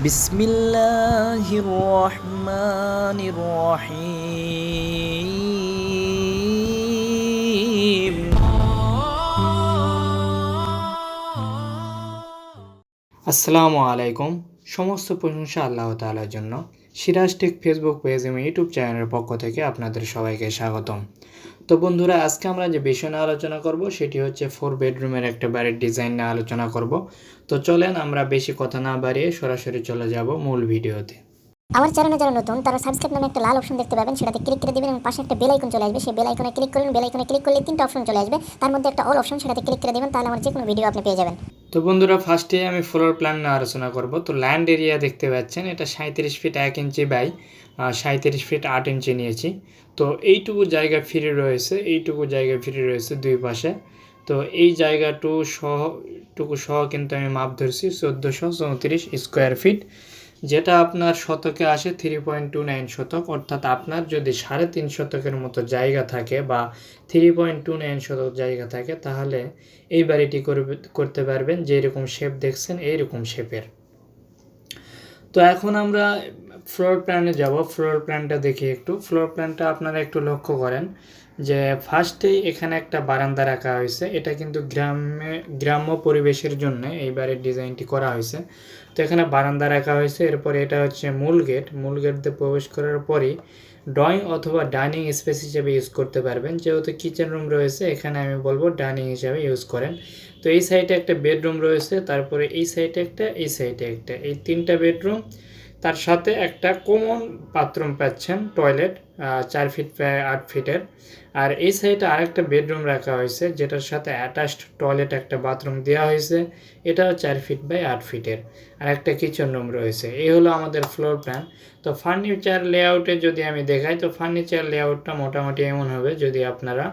বিসমিল্লাহির রহমানির রহিম আসসালামু আলাইকুম। সমস্ত প্রশংসা আল্লাহ তাআলার জন্য। সিরাজ টেক ফেসবুক পেজ এবং ইউটিউব চ্যানেলের পক্ষ থেকে আপনাদের সবাইকে স্বাগতম। তো বন্ধুরা, আজকে আমরা যে বিষয় নিয়ে আলোচনা করব, সেটি হচ্ছে ফোর বেডরুমের একটা বাড়ির ডিজাইন নিয়ে আলোচনা করব। তো চলেন আমরা বেশি কথা না বাড়িয়ে সরাসরি চলে যাব মূল ভিডিওতে। আমার চ্যানেলে যারা নতুন, তারা সাবস্ক্রাইব নামে একটা লাল অপশন দেখতে পাবেন, সেটাতে ক্লিক করে দিবেন এবং পাশে একটা বেল আইকন চলে আসবে। সেই বেল আইকনে ক্লিক করবেন বেল আইকনে ক্লিক করলে তিনটা অপশন চলে আসবে। তার মধ্যে একটা অল অপশন সেটাতে ক্লিক করে দেবেন, তাহলে আমার যে কোনো ভিডিও আপনি পেয়ে যাবেন। তো বন্ধুরা ফার্স্টে আমি ফ্লোর প্ল্যান নিয়ে আলোচনা করব। তো ল্যান্ড এরিয়া দেখতে পাচ্ছেন, এটা সাঁত্রিশ ফিট এক ইঞ্চি বাই সাঁত্রিশ ফিট আট ইঞ্চি নিয়েছি। তো এইটুকু জায়গা ফ্রি রয়েছে, এইটুকু জায়গা ফ্রি রয়েছে দুই পাশে। তো এই জায়গাটু সহ, টুকু সহ কিন্তু আমি মাপ ধরছি, চোদ্দোশো চৌত্রিশ স্কোয়ার ফিট যেটা আপনার শতকে আসে থ্রি পয়েন্ট টু নাইন শতক, অর্থাৎ আপনার যদি সাড়ে তিন শতকের মতো জায়গা থাকে বা থ্রি পয়েন্ট টু নাইন শতক জায়গা থাকে, তাহলে এই বাড়িটি করতে পারবেন যেরকম শেপ দেখছেন, এইরকম শেপের তো এখন আমরা ফ্লোর প্ল্যানে যাব ফ্লোর প্ল্যানটা দেখি একটু। ফ্লোর প্ল্যানটা আপনারা একটু লক্ষ্য করেন যে ফার্স্টেই এখানে একটা বারান্দা রাখা হয়েছে। এটা কিন্তু গ্রামে, গ্রাম্য পরিবেশের জন্য এই বাড়ির ডিজাইনটি করা হয়েছে। তো এখানে বারান্দা রাখা হয়েছে। এরপরে এটা হচ্ছে মূল গেট মূল গেট দিয়ে প্রবেশ করার পরেই ড্রয়িং অথবা ডাইনিং স্পেস হিসেবে ইউজ করতে পারবেন। যেহেতু কিচেন রুম রয়েছে, এখানে আমি বলব ডাইনিং হিসাবে ইউজ করেন। তো এই সাইডে একটা বেডরুম রয়েছে, তারপরে এই সাইডে একটা, এই সাইডে একটা। এই তিনটা বেডরুম তার সাথে একটা কমন বাথরুম পাচ্ছেন টয়লেট চার ফিট আট ফিটের আর এই সাইডে আরেকটা বেডরুম রাখা হয়েছে, যেটার সাথে অ্যাটাচড টয়লেট একটা বাথরুম দেওয়া হয়েছে, এটাও চার ফিট বাই আট ফিটের আর একটা কিচেন রুম রয়েছে, এই হলো আমাদের ফ্লোর প্ল্যান তো ফার্নিচার লেআউটে যদি আমি দেখাই, তো ফার্নিচার লেআউটটা মোটামুটি এমন হবে, যদি আপনারা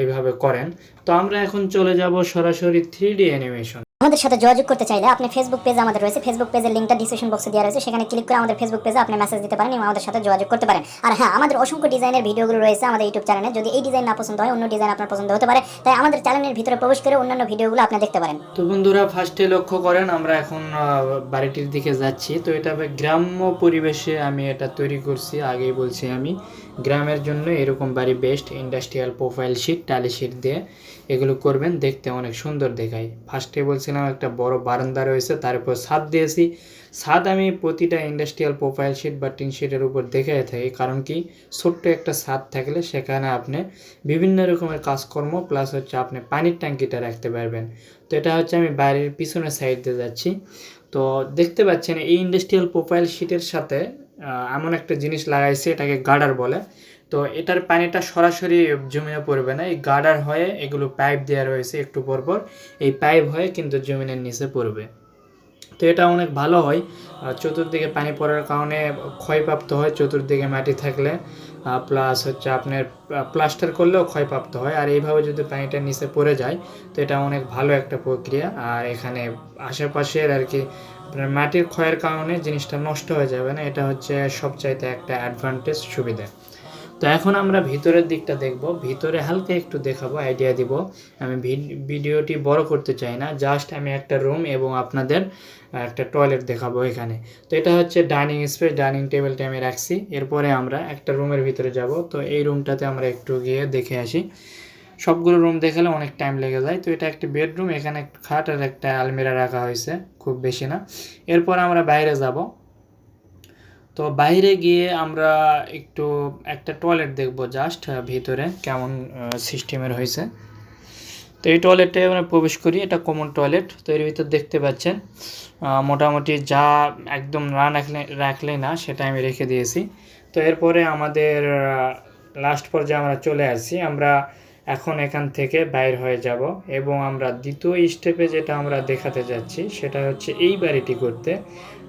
এইভাবে করেন। তো আমরা এখন চলে যাব সরাসরি থ্রি ডি অ্যানিমেশন আমাদের সাথে যোগাযোগ করতে চাইলে আপনি ফেসবুক পেজ আমাদের রয়েছে। ফেসবুক পেজের লিঙ্কটা ডিসক্রিপশন বক্সে দেওয়া রয়েছে। সেখানে ক্লিক করে আমাদের ফেসবুক পেজে আপনি মেসেজ দিতে পারেন এবং আমাদের সাথে যোগাযোগ করতে পারেন। আর হ্যাঁ আমাদের অসংখ্য ডিজাইনের ভিডিওগুলো রয়েছে আমাদের ইউটিউব চ্যানেলে যদি এই ডিজাইন না পছন্দ হয়, অন্য ডিজাইন আপনার পছন্দ হতে পারে। তাই আমাদের চ্যানেলের ভিতরে প্রবেশ করে অন্যান্য ভিডিওগুলো আপনি দেখতে পারেন। তো বন্ধুরা ফার্স্টে লক্ষ্য করেন, আমরা এখন বাড়িটির দিকে যাচ্ছি। তো এটা গ্রাম্য পরিবেশে আমি এটা তৈরি করছি। আগেই বলছি আমি। গ্রামের জন্য এরকম বাড়ি বেস্ট ইন্ডাস্ট্রিয়াল প্রোফাইল শিট টালি শিট দিয়ে এগুলো করবেন, দেখতে অনেক সুন্দর দেখায়। ফার্স্টে বলছিলাম, একটা বড় বারান্দা রয়েছে তার উপর ছাদ দিয়েছি। ছাদ আমি প্রতিটা ইন্ডাস্ট্রিয়াল প্রোফাইল শিট বা টিন শিটের উপর দেখে থাকি, কারণ কি? ছোট্ট একটা ছাদ থাকলে সেখানে আপনি বিভিন্ন রকমের কাজকর্ম প্লাস হচ্ছে আপনি পানির ট্যাঙ্কিটা রাখতে পারবেন। তো এটা হচ্ছে আমি বাড়ির পিছনের সাইড দিয়ে যাচ্ছি। তো দেখতে পাচ্ছেন, এই ইন্ডাস্ট্রিয়াল প্রোফাইল শিটের সাথে এমন একটা জিনিস লাগাইছে, এটাকে গার্ডার বলে। তো এটার পানিটা সরাসরি জমিনে পড়বে না। এই গার্ডার হয়ে এগুলো পাইপ দেওয়া রয়েছে একটু পরপর এই পাইপ হয়ে কিন্তু জমিনের নিচে পড়বে। তো এটা অনেক ভালো হয়। চতুর্দিকে পানি পড়ার কারণে ক্ষয়প্রাপ্ত হয় চতুর্দিকে মাটি থাকলে। প্লাস হচ্ছে আপনার প্লাস্টার করলেও ক্ষয়প্রাপ্ত হয়। আর এইভাবে যদি পানিটা নিচে পড়ে যায়, তো এটা অনেক ভালো একটা প্রক্রিয়া। আর এখানে আশেপাশের আর কি আপনার মাটির ক্ষয়ের কারণে জিনিসটা নষ্ট হয়ে যাবে না, এটা হচ্ছে সবচাইতে একটা অ্যাডভান্টেজ সুবিধা। তো এখন আমরা ভিতরের দিকটা দেখব, ভিতরে হালকা একটু দেখাবো আইডিয়া দিব। আমি ভিড- ভিডিওটি বড় করতে চাই না জাস্ট আমি একটা রুম এবং আপনাদের একটা টয়লেট দেখাবো এখানে। তো এটা হচ্ছে ডাইনিং স্পেস ডাইনিং টেবিলটা আমি রাখছি। এরপরে আমরা একটা রুমের ভিতরে যাব। তো এই রুমটাতে আমরা একটু গিয়ে দেখে আসি। সবগুলো রুম দেখালে অনেক টাইম লেগে যায়। তো এটা একটা বেডরুম এখানে একটা খাট আর একটা আলমিরা রাখা হয়েছে, খুব বেশি না। এরপর আমরা বাইরে যাব। তো বাইরে গিয়ে আমরা একটু একটা টয়লেট দেখব জাস্ট ভিতরে কেমন সিস্টেমের হয়েছে। তো এই টয়লেটে আমরা প্রবেশ করি, এটা কমন টয়লেট তো এর ভিতর দেখতে পাচ্ছেন মোটামুটি যা একদম না রাখলে রাখলে না, সেটা আমি রেখে দিয়েছি। তো এরপরে আমাদের লাস্ট পর্যায়ে আমরা চলে আসছি। আমরা এখন এখান থেকে বাইর হয়ে যাব এবং আমরা দ্বিতীয় স্টেপে যেটা আমরা দেখাতে যাচ্ছি, সেটা হচ্ছে এই বাড়িটি করতে।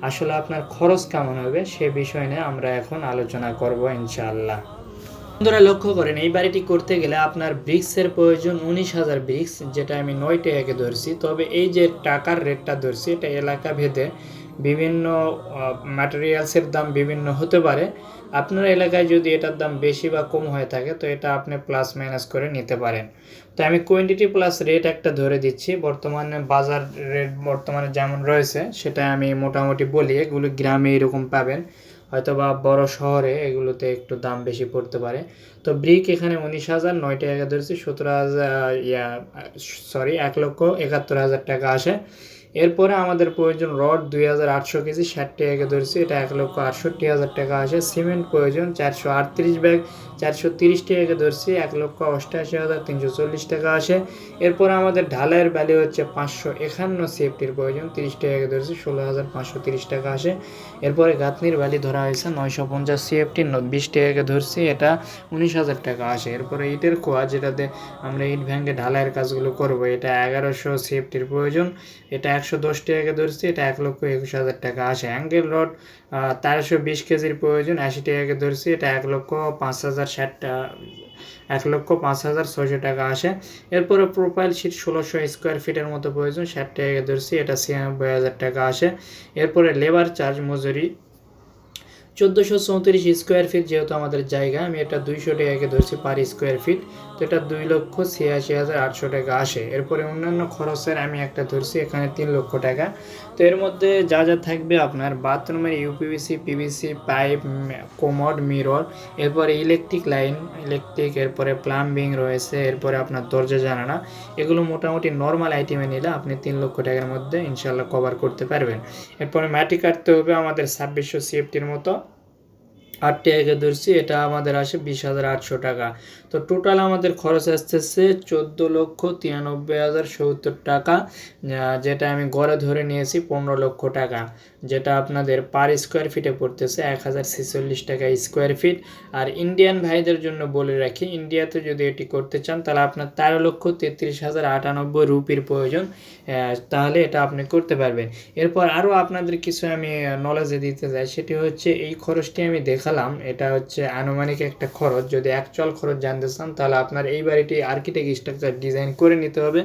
আসলে আপনার খরচ কেমন হবে সে বিষয় নিয়ে আমরা এখন আলোচনা করব ইনশাআল্লাহ। বন্ধুরা, লক্ষ্য করেন, এই বাড়িটি করতে গেলে আপনার ব্রিক্সের প্রয়োজন উনিশ হাজার ব্রিক্স, যেটা আমি নয় টাকাকে ধরছি। তবে এই যে টাকার রেটটা ধরছি, এটা এলাকা ভেদে বিভিন্ন ম্যাটেরিয়ালসের দাম বিভিন্ন হতে পারে। আপনার এলাকায় যদি এটার দাম বেশি বা কম হয়ে থাকে, তো এটা আপনি প্লাস মাইনাস করে নিতে পারেন। তো আমি কোয়ান্টিটি প্লাস রেট একটা ধরে দিচ্ছি। বর্তমানে বাজার রেট বর্তমানে যেমন রয়েছে সেটা আমি মোটামুটি বলি। এগুলো গ্রামে এরকম পাবেন। হয়তো বা বড় শহরে এগুলোতে একটু দাম বেশি পড়তে পারে। তো ব্রিক এখানে উনিশ হাজার, নয় টাকা ধরছি। সতেরো হাজার, ইয়া সরি এক লক্ষ একাত্তর হাজার টাকা আসে। এরপরে আমাদের প্রয়োজন রড দুই হাজার আটশো কেজি, ষাট টাকা ধরছি, এটা এক লক্ষ আটষট্টি হাজার টাকা আসে। সিমেন্ট প্রয়োজন চারশো আটত্রিশ ব্যাগ চারশো তিরিশ টাকা ধরছি, এক লক্ষ অষ্টাশি হাজার তিনশো চল্লিশ টাকা আসে। এরপরে আমাদের ঢালাইয়ের ভ্যালু হচ্ছে পাঁচশো একান্ন সেফটির প্রয়োজন, তিরিশ টাকা ধরছি, ষোলো হাজার পাঁচশো তিরিশ টাকা আসে। এরপরে গাঁথনির ভ্যালি ধরা হয়েছে নয়শো পঞ্চাশ সিএফটি বিশ টাকা ধরছি, এটা উনিশ হাজার টাকা আসে। এরপরে ইটের কোয়া যেটাতে আমরা ইট ভ্যাঙ্গে ঢালাইয়ের কাজগুলো করব, এটা এগারোশো সেফটির প্রয়োজন, এটা একশো দশ টাকা ধরছি, এটা এক লক্ষ একুশ হাজার টাকা আসে। অ্যাঙ্গেল রড তেরোশো বিশ কেজির প্রয়োজন, আশি টাকা ধরছি, এটা এক লক্ষ পাঁচ হাজার ষাট টা- এক লক্ষ পাঁচ হাজার ছয়শো টাকা আসে। এরপরে প্রোফাইল শিট ষোলোশো স্কোয়ার ফিটের মতো প্রয়োজন, ষাট টাকা ধরছি, এটা ছিয়ানব্বই হাজার টাকা আসে। এরপরে লেবার চার্জ মজুরি, চোদ্দোশো চৌত্রিশ স্কোয়ার ফিট যেহেতু আমাদের জায়গা, আমি এটা দুইশো টাকাকে ধরছি পার স্কোয়ার ফিট তো এটা দুই লক্ষ ছিয়াশি হাজার আটশো টাকা আসে। এরপরে অন্যান্য খরচের আমি একটা ধরছি, এখানে তিন লক্ষ টাকা। তো এর মধ্যে যা যা থাকবে আপনার বাথরুমের ইউপিভিসি পিভিসি পাইপ কোমড মিরর এরপরে ইলেকট্রিক লাইন ইলেকট্রিক এরপরে প্লাম্বিং রয়েছে, এরপরে আপনার দরজা জানানা এগুলো মোটামুটি নর্মাল আইটেমে নিলে আপনি তিন লক্ষ টাকার মধ্যে ইনশাল্লাহ কভার করতে পারবেন। এরপরে মাটি কাটতে হবে আমাদের ছাব্বিশশো সিএফটির মতো। আট টাকা ধরছি, এটা আমাদের আসে বিশ হাজার আটশো টাকা। তো টোটাল আমাদের খরচ আসতেছে চোদ্দ লক্ষ তিরানব্বই হাজার সত্তর টাকা যেটা আমি গড়ে ধরে নিয়েছি পনেরো লক্ষ টাকা, যেটা আপনাদের পার স্কোয়ার ফিটে পড়তেছে এক হাজার ছেচল্লিশ টাকা স্কোয়ার ফিট আর ইন্ডিয়ান ভাইদের জন্য বলে রাখি ইন্ডিয়াতে যদি এটি করতে চান, তাহলে আপনার তেরো লক্ষ তেত্রিশ হাজার আটানব্বই রুপির প্রয়োজন তাহলে এটা আপনি করতে পারবেন। এরপর আরও আপনাদের কিছু আমি নলেজে দিতে চাই, সেটি হচ্ছে এই খরচটি আমি দেখালাম। এটা হচ্ছে আনুমানিক একটা খরচ। যদি অ্যাকচুয়াল খরচ জানতে চান, তাহলে আপনার এই বাড়িটি আর্কিটেক্ট স্ট্রাকচার ডিজাইন করে নিতে হবে।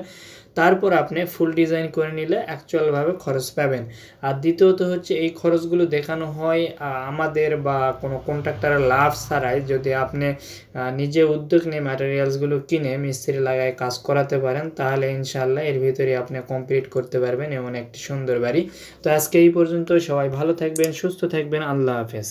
তারপর আপনি ফুল ডিজাইন করে নিলে অ্যাকচুয়ালভাবে খরচ পাবেন। আর দ্বিতীয়ত হচ্ছে, এই খরচগুলো দেখানো হয় আমাদের বা কোনো কন্ট্রাক্টারের লাভ ছাড়াই। যদি আপনি নিজে উদ্যোগ নিয়ে ম্যাটেরিয়ালসগুলো কিনে মিস্ত্রি লাগায় কাজ করাতে পারেন, তাহলে ইনশাল্লাহ এর ভিতরে আপনি কমপ্লিট করতে পারবেন এমন একটি সুন্দর বাড়ি। তো আজকে এই পর্যন্ত সবাই ভালো থাকবেন, সুস্থ থাকবেন, আল্লাহ হাফেজ।